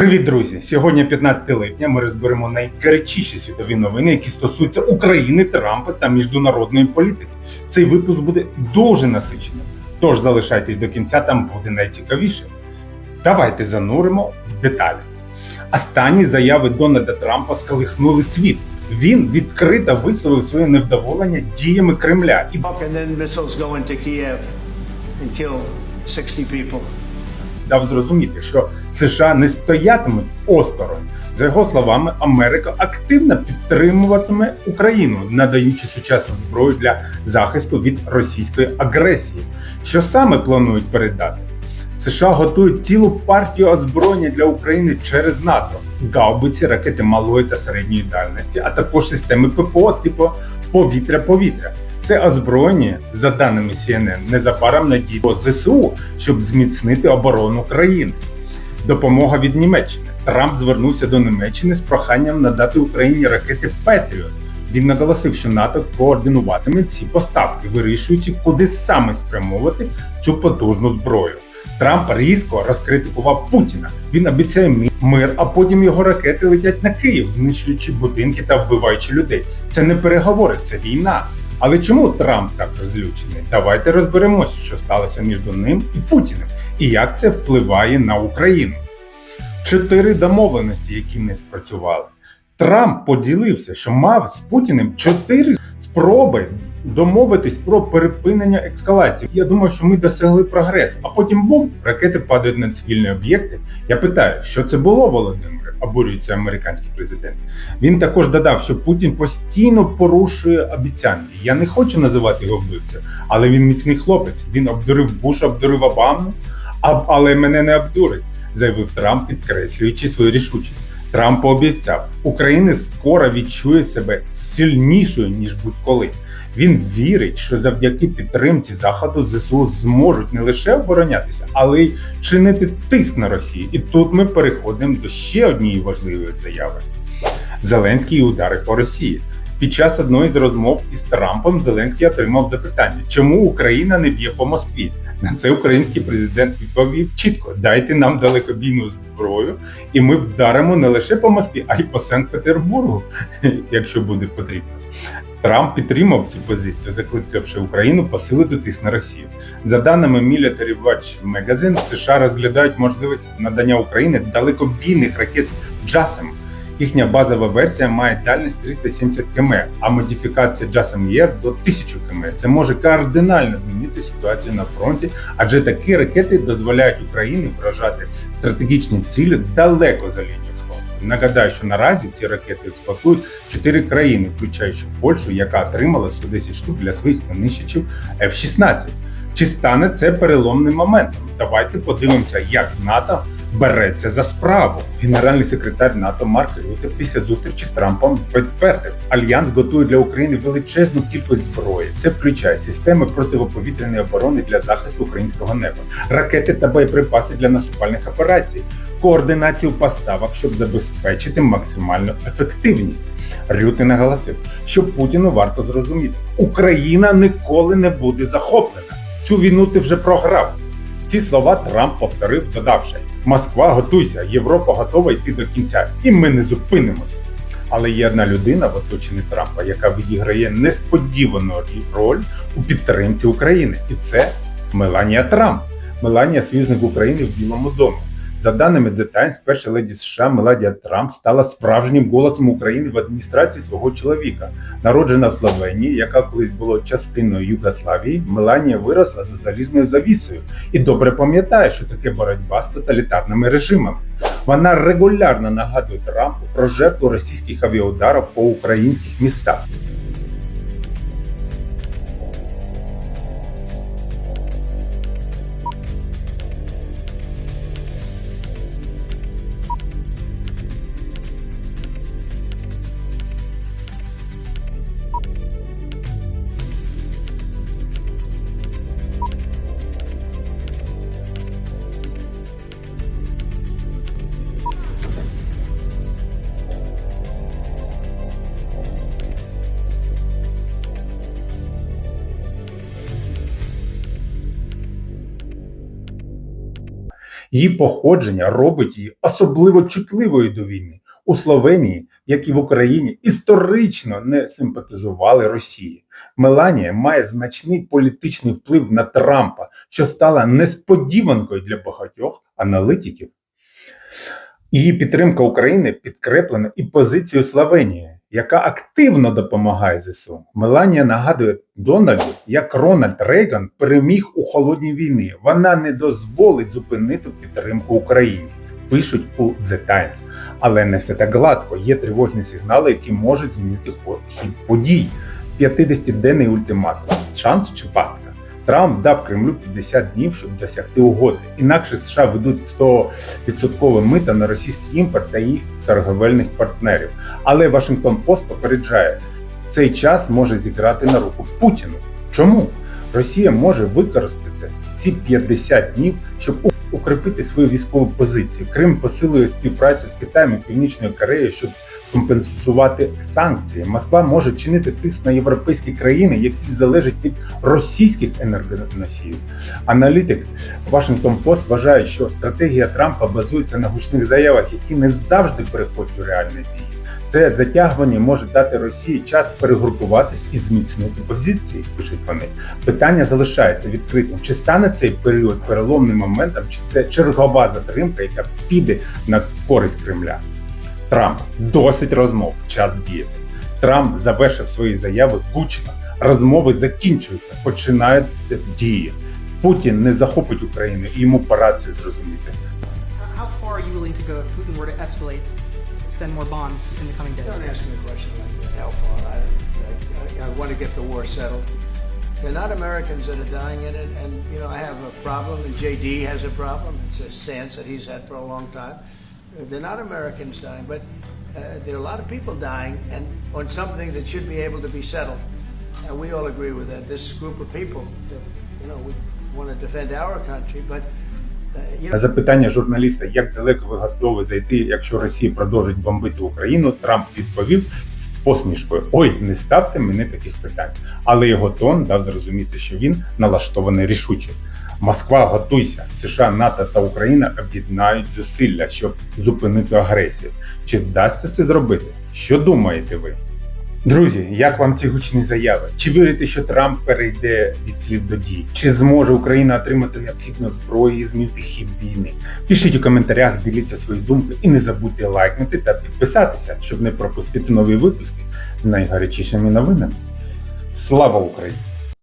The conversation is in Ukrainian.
Привіт, друзі! Сьогодні 15 липня. Ми розберемо найгарячіші світові новини, які стосуються України, Трампа та міжнародної політики. Цей випуск буде дуже насиченим. Тож залишайтесь до кінця, там буде найцікавіше. Давайте зануримо в деталі. Останні заяви Дональда Трампа сколихнули світ. Він відкрито висловив своє невдоволення діями Кремля і and then missiles go into Kiev and kill 60 people. Дав зрозуміти, що США не стоятимуть осторонь. За його словами, Америка активно підтримуватиме Україну, надаючи сучасну зброю для захисту від російської агресії. Що саме планують передати? США готують цілу партію озброєння для України через НАТО, гаубиці, ракети малої та середньої дальності, а також системи ППО типу повітря-повітря. Це озброєння, за даними CNN, незабаром надійде до ЗСУ, щоб зміцнити оборону країни. Допомога від Німеччини. Трамп звернувся до Німеччини з проханням надати Україні ракети Петріот. Він наголосив, що НАТО координуватиме ці поставки, вирішуючи, куди саме спрямовувати цю потужну зброю. Трамп різко розкритикував Путіна. Він обіцяє мир, а потім його ракети летять на Київ, знищуючи будинки та вбиваючи людей. Це не переговори, це війна. Але чому Трамп так розлючений? Давайте розберемося, що сталося між ним і Путіним, і як це впливає на Україну. Чотири домовленості, які не спрацювали. Трамп поділився, що мав з Путіним чотири спроби домовитись про припинення ескалації. Я думаю, що ми досягли прогресу, а потім бум, ракети падають на цивільні об'єкти. Я питаю, що це було, Володимире? Обурюється американський президент. Він також додав, що Путін постійно порушує обіцянки. Я не хочу називати його вбивцею, але він міцний хлопець. Він обдурив Буша, обдурив Обаму, але мене не обдурить, заявив Трамп, підкреслюючи свою рішучість. Трамп пообіцяв, Україна скоро відчує себе сильнішою ніж будь-коли. Він вірить, що завдяки підтримці заходу ЗСУ зможуть не лише оборонятися, але й чинити тиск на Росію. І тут ми переходимо до ще однієї важливої заяви. Зеленський удари по Росії. Під час одної з розмов із Трампом Зеленський отримав запитання, чому Україна не б'є по Москві. На це український президент відповів чітко: дайте нам далекобійну зброю, і ми вдаримо не лише по Москві, а й по Санкт-Петербургу, якщо буде потрібно. Трамп підтримав цю позицію, закликавши Україну посилити тиск на Росію. За даними Military Watch Magazine, США розглядають можливість надання Україні далекобійних ракет JASM. Їхня базова версія має дальність 370 км, а модифікація JASM ER до 1000 км. Це може кардинально змінити ситуацію на фронті, адже такі ракети дозволяють Україні вражати стратегічні цілі далеко за фронту. Нагадаю, що наразі ці ракети експлуатують чотири країни, включаючи Польщу, яка отримала 110 штук для своїх винищувачів F-16. Чи стане це переломним моментом? Давайте подивимося, як НАТО береться за справу. Генеральний секретар НАТО Марк Рюте після зустрічі з Трампом підтвердив, альянс готує для України величезну кількість зброї. Це включає системи протиповітряної оборони для захисту українського неба, ракети та боєприпаси для наступальних операцій, координацію поставок, щоб забезпечити максимальну ефективність. Рюте наголосив, що Путіну варто зрозуміти, Україна ніколи не буде захоплена. Цю війну ти вже програв. Ці слова Трамп повторив, додавши: Москва, готуйся, Європа готова йти до кінця, і ми не зупинимось. Але є одна людина в оточенні Трампа, яка відіграє несподівану роль у підтримці України, і це Меланія Трамп. Меланія союзник України в Білому домі. За даними The Times, перша леді США Меланія Трамп стала справжнім голосом України в адміністрації свого чоловіка. Народжена в Словенії, яка колись була частиною Югославії, Меланія виросла за залізною завісою і добре пам'ятає, що таке боротьба з тоталітарними режимами. Вона регулярно нагадує Трампу про жертву російських авіаударів по українських містах. Її походження робить її особливо чутливою до війни. У Словенії, як і в Україні, історично не симпатизували Росії. Меланія має значний політичний вплив на Трампа, що стала несподіванкою для багатьох аналітиків. Її підтримка України підкреплена і позицією Словенії, яка активно допомагає ЗСУ. Меланія нагадує Дональду, як Рональд Рейган переміг у холодній війні. Вона не дозволить зупинити підтримку Україні. Пишуть у The Times. Але не все так гладко. Є тривожні сигнали, які можуть змінити хід подій. 50-денний ультиматум. Шанс чи пастка? Трамп дав Кремлю 50 днів, щоб досягти угоди. Інакше США ведуть 100% мита на російський імпорт та їх торговельних партнерів. Але Вашингтон Пост попереджає, цей час може зіграти на руку Путіну. Чому? Росія може використати ці 50 днів, щоб укріпити свою військову позицію. Крим посилює співпрацю з Китаєм і Північною Кореєю, щоб компенсувати санкції. Москва може чинити тиск на європейські країни, які залежать від російських енергоносіїв. Аналітик Washington Post вважає, що стратегія Трампа базується на гучних заявах, які не завжди переходять у реальні дії. Це затягування може дати Росії час перегрупуватись і зміцнити позиції, пишуть вони. Питання залишається відкритим. Чи стане цей період переломним моментом, чи це чергова затримка, яка піде на користь Кремля? Трамп досить розмов, час діяти. Трамп завершив свої заяви гучно. Розмови закінчуються, починають дії. Путін не захопить Україну, і йому пора це зрозуміти. How far are you willing to go if Putin were to escalate, send more bombs in the coming days? Don't ask me a question like that. How far? I, I, I want to get the war settled. They're not Americans that are dying in it, and you know I have a problem, and JD has a problem. It's a stance that he's had for a long time. They're not Americans dying, but uh, there are a lot of people dying, and on something that should be able to be settled. And we all agree with that. This group of people, that, you know, we want to defend our country, but uh, запитання журналіста, як далеко ви готові зайти, якщо Росія продовжить бомбити Україну, Трамп відповів посмішкою: Ой, не ставте мене таких питань. Але його тон дав зрозуміти, що він налаштований рішуче. Москва, готуйся, США, НАТО та Україна об'єднають зусилля, щоб зупинити агресію. Чи вдасться це зробити? Що думаєте ви? Друзі, як вам ці гучні заяви? Чи вірите, що Трамп перейде від слів до дій? Чи зможе Україна отримати необхідну зброю і змінити хід війни? Пишіть у коментарях, діліться свої думки і не забудьте лайкнути та підписатися, щоб не пропустити нові випуски з найгарячішими новинами. Слава Україні!